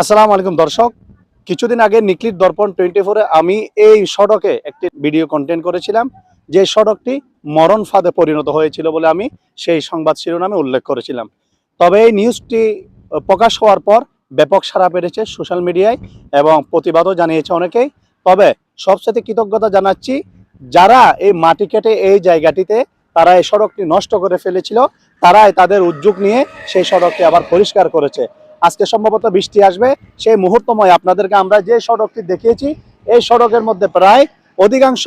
আসসালামু আলাইকুম দর্শক। কিছুদিন আগে নিকলির দর্পণ টোয়েন্টি ফোরে আমি এই সড়কে একটি ভিডিও কন্টেন্ট করেছিলাম, যে সড়কটি মরণ ফাঁদে পরিণত হয়েছিল বলে আমি সেই সংবাদ শিরোনামে উল্লেখ করেছিলাম। তবে এই নিউজটি প্রকাশ হওয়ার পর ব্যাপক সাড়া পেরেছে সোশ্যাল মিডিয়ায় এবং প্রতিবাদও জানিয়েছে অনেকেই। তবে সবচেয়ে কৃতজ্ঞতা জানাচ্ছি, যারা এই মাটি কেটে এই জায়গাটিতে তারা এই সড়কটি নষ্ট করে ফেলেছিল, তারাই তাদের উদ্যোগ নিয়ে সেই সড়কটি আবার পরিষ্কার করেছে। আজকে সম্ভবত বৃষ্টি আসবে। সেই মুহূর্তময় আপনাদেরকে আমরা যে সড়কটি দেখিয়েছি, এই সড়কের মধ্যে প্রায় অধিকাংশ,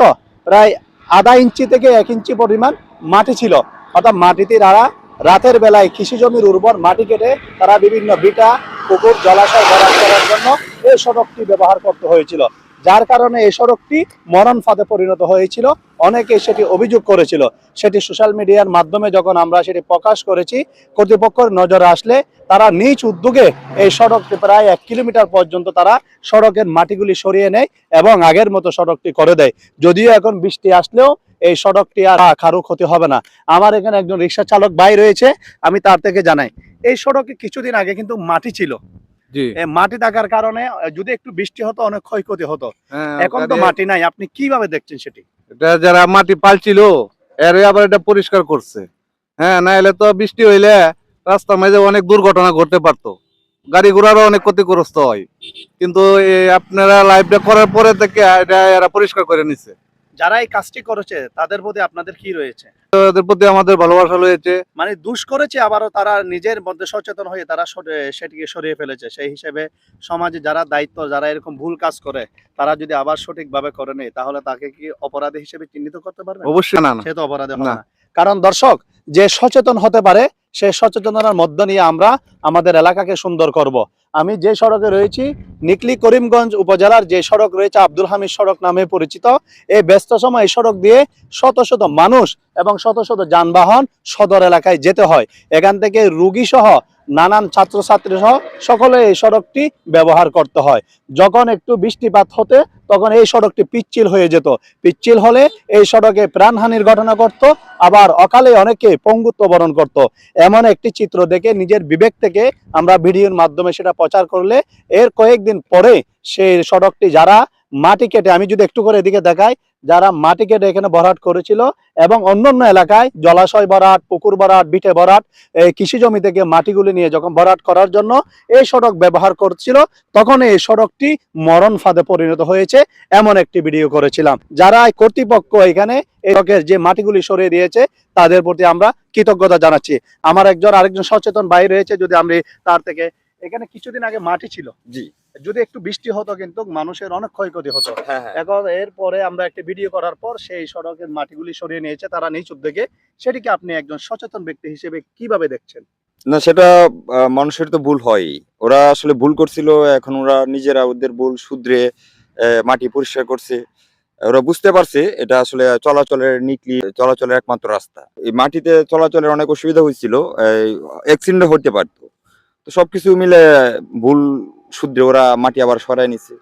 প্রায় আধা ইঞ্চি থেকে এক ইঞ্চি পরিমাণ মাটি ছিল। অর্থাৎ মাটিতে তারা রাতের বেলায় কৃষি জমির উর্বর মাটি কেটে তারা বিভিন্ন বিটা, পুকুর, জলাশয় ভরাট করার জন্য এই সড়কটি ব্যবহার করতে হয়েছিল। যার কারণে এই সড়কটি মরণ ফাঁদে পরিণত হয়েছিল। অনেকে সেটি অভিযোগ করেছিল। সেটি সোশ্যাল মিডিয়ার মাধ্যমে যখন আমরা সেটি প্রকাশ করেছি কর্তৃপক্ষের নজরে আসলে তারা নিজ উদ্যোগে এই সড়কটি প্রায় এক কিলোমিটার পর্যন্ত তারা সড়কের মাটিগুলি সরিয়ে নেয় এবং আগের মতো সড়কটি করে দেয়। যদিও এখন বৃষ্টি আসলেও এই সড়কটি আর কারও ক্ষতি হবে না। আমার এখানে একজন রিক্সা চালক ভাই রয়েছে আমি তার থেকে জানাই। এই সড়কে কিছুদিন আগে কিন্তু মাটি ছিল। মাটি থাকার কারণে যদি একটু বৃষ্টি হতো অনেক ক্ষয়ক্ষতি হতো। হ্যাঁ, এখন তো মাটি নাই। আপনি কীভাবে দেখছেন সেটি? এটা যারা মাটি পালছিল এর আবার এটা পরিষ্কার করছে। হ্যাঁ না এলে তো বৃষ্টি হইলে রাস্তার মাঝে অনেক দুর্ঘটনা ঘটতে পারতো। গাড়ি ঘোড়ারও অনেক ক্ষতিগ্রস্ত হয়। কিন্তু আপনারা লাইভটা করার পরে থেকে এটা এরা পরিষ্কার করে নিছে। যারা এই কাজটি করেছে তাদের প্রতি আপনাদের কি রয়েছে? তো এদের প্রতি আমাদের ভালোবাসা রয়েছে। মানে দুষ করেছে আবারও তারা নিজের মধ্যে সচেতন হয়ে তারা সেটিকে সরিয়ে ফেলেছে। সেই হিসেবে সমাজে যারা দায়িত্ব যারা এরকম ভুল কাজ করে তারা যদি আবার সঠিকভাবে করে নেই তাহলে তাকে কি অপরাধী হিসেবে চিহ্নিত করতে পারবে? অবশ্যই না সে তো অপরাধী। না। কারণ দর্শক যে সচেতন হতে পারে সে সচেতনতার মধ্য নিয়ে আমরা আমাদের এলাকাকে সুন্দর করব। আমি যে সড়কে রয়েছি, নিকলি করিমগঞ্জ উপজেলার যে সড়ক রয়েছে, আব্দুল হামিদ সড়ক নামে পরিচিত। এই ব্যস্ত সময় এই সড়ক দিয়ে শত শত মানুষ এবং শত শত যানবাহন সদর এলাকায় যেতে হয়। এখান থেকে রুগী সহ নানান ছাত্রছাত্রী সহ সকলে এই সড়কটি ব্যবহার করতে হয়। যখন একটু বৃষ্টিপাত হতে, তখন এই সড়কটি পিচ্ছিল হয়ে যেত। পিচ্ছিল হলে এই সড়কে প্রাণহানির ঘটনা ঘটতো, আবার অকালে অনেকে পঙ্গুত্ব বরণ করত। এমন একটি চিত্র দেখে নিজের বিবেক থেকে আমরা ভিডিওর মাধ্যমে সেটা প্রচার করলে এর কয়েকদিন পরে সেই সড়কটি যারা মাটি কেটে, আমি যদি একটু করে এদিকে দেখাই, যারা মাটি কেটে এখানে ভরাট করেছিল এবং অন্যান্য এলাকায় জলাশয় ভরাট, পুকুর ভরাট, বিটে ভরাট কৃষি জমি থেকে মাটিগুলি নিয়ে যখন ভরাট করার জন্য এই সড়ক ব্যবহার করছিল, তখন এই সড়কটি মরণ ফাঁদে পরিণত হয়েছে, এমন একটি ভিডিও করেছিলাম। যারা কর্তৃপক্ষ এখানে এই সড়কের যে মাটিগুলি সরিয়ে দিয়েছে, তাদের প্রতি আমরা কৃতজ্ঞতা জানাচ্ছি। আমার একজন আরেকজন সচেতন ভাই রয়েছে, যদি আমি তার থেকে এখানে কিছুদিন আগে মাটি ছিল। জি। যদি একটু বৃষ্টি হতো কিন্তু মানুষের অনেক ক্ষয়ক্ষতি হতো। হ্যাঁ হ্যাঁ। এখন এরপরে আমরা একটা ভিডিও করার পর সেই সড়কের মাটিগুলি সরিয়ে নিয়েছে তারা নিজ উদ্যোগে সেটিকে আপনি একজন সচেতন ব্যক্তি হিসেবে কীভাবে দেখছেন? না সেটা মানুষের তো ভুল হয়। ওরা আসলে ভুল করছিল এখন ওরা নিজেরা ওদের ভুল শুধরে মাটি পরিষ্কার করছে। ওরা বুঝতে পারছে এটা আসলে চলাচলের নিকলি চলাচলের একমাত্র রাস্তা। এই মাটিতে চলাচলের অনেক অসুবিধা হয়েছিল অ্যাক্সিডেন্ট হতে পারতো। সবকিছু মিলে ভুল শুধরে ওরা মাটি আবার সরাই নিছে।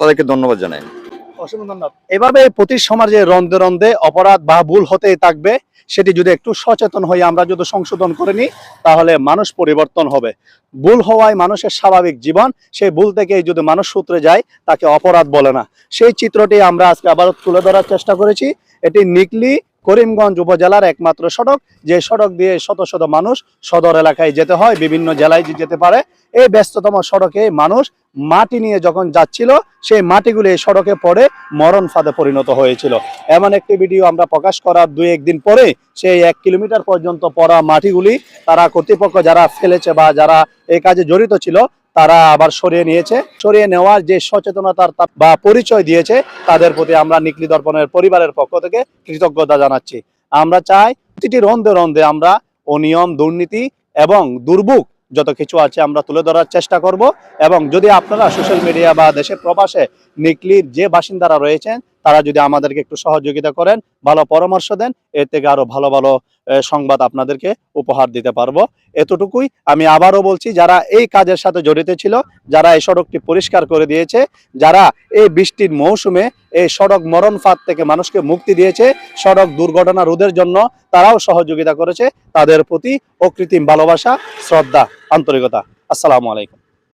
তাদেরকে ধন্যবাদ জানাই। অসংখ্য ধন্যবাদ। এভাবে প্রতি সমাজে রন্ধে রন্ধে অপরাধ বা ভুল হতেই থাকবে, সেটি যদি একটু সচেতন হয়ে আমরা যদি সংশোধন করে নিই, তাহলে মানুষ পরিবর্তন হবে। ভুল হওয়ায় মানুষের স্বাভাবিক জীবন, সেই ভুল থেকে যদি মানুষ সূত্রে যায়, তাকে অপরাধ বলে না। সেই চিত্রটি আমরা আজকে আবার তুলে ধরার চেষ্টা করেছি। এটি নিকলি করিমগঞ্জ উপজেলার একমাত্র সড়ক। যে সড়ক দিয়ে শত শত মানুষ সদর এলাকায় যেতে হয়, বিভিন্ন জেলায় যেতে পারে। এই ব্যস্ততম সড়কে মানুষ মাটি নিয়ে যখন যাচ্ছিল, সেই মাটিগুলি এই সড়কে পড়ে মরণ ফাঁদে পরিণত হয়েছিল। এমন একটি ভিডিও আমরা প্রকাশ করার দুই একদিন পরে সেই এক কিলোমিটার পর্যন্ত পড়া মাটিগুলি তারা কর্তৃপক্ষ যারা ফেলেছে বা যারা এই কাজে জড়িত ছিল, তারা আবার সরিয়ে নিয়েছে। সরিয়ে নেওয়ার যে সচেতনতার বা পরিচয় দিয়েছে, তাদের প্রতি আমরা নিকলি দর্পণের পরিবারের পক্ষ থেকে কৃতজ্ঞতা জানাচ্ছি। আমরা চাই প্রতিটি রন্ধে রন্ধে আমরা অনিয়ম, দুর্নীতি এবং দুর্ভোগ যত কিছু আছে আমরা তুলে ধরার চেষ্টা করব। এবং যদি আপনারা সোশ্যাল মিডিয়া বা দেশের প্রবাসে নিকলির যে বাসিন্দারা রয়েছেন, তারা যদি আমাদেরকে একটু সহযোগিতা করেন, ভালো পরামর্শ দেন, এর থেকে আরও ভালো ভালো সংবাদ আপনাদেরকে উপহার দিতে পারব। এতটুকুই আমি আবারও বলছি, যারা এই কাজের সাথে জড়িত ছিল, যারা এই সড়কটি পরিষ্কার করে দিয়েছে, যারা এই বৃষ্টির মৌসুমে এই সড়ক মরণ ফাঁদ থেকে মানুষকে মুক্তি দিয়েছে, সড়ক দুর্ঘটনা রোধের জন্য তারাও সহযোগিতা করেছে, তাদের প্রতি অকৃত্রিম ভালোবাসা, শ্রদ্ধা, আন্তরিকতা। আসসালামু আলাইকুম।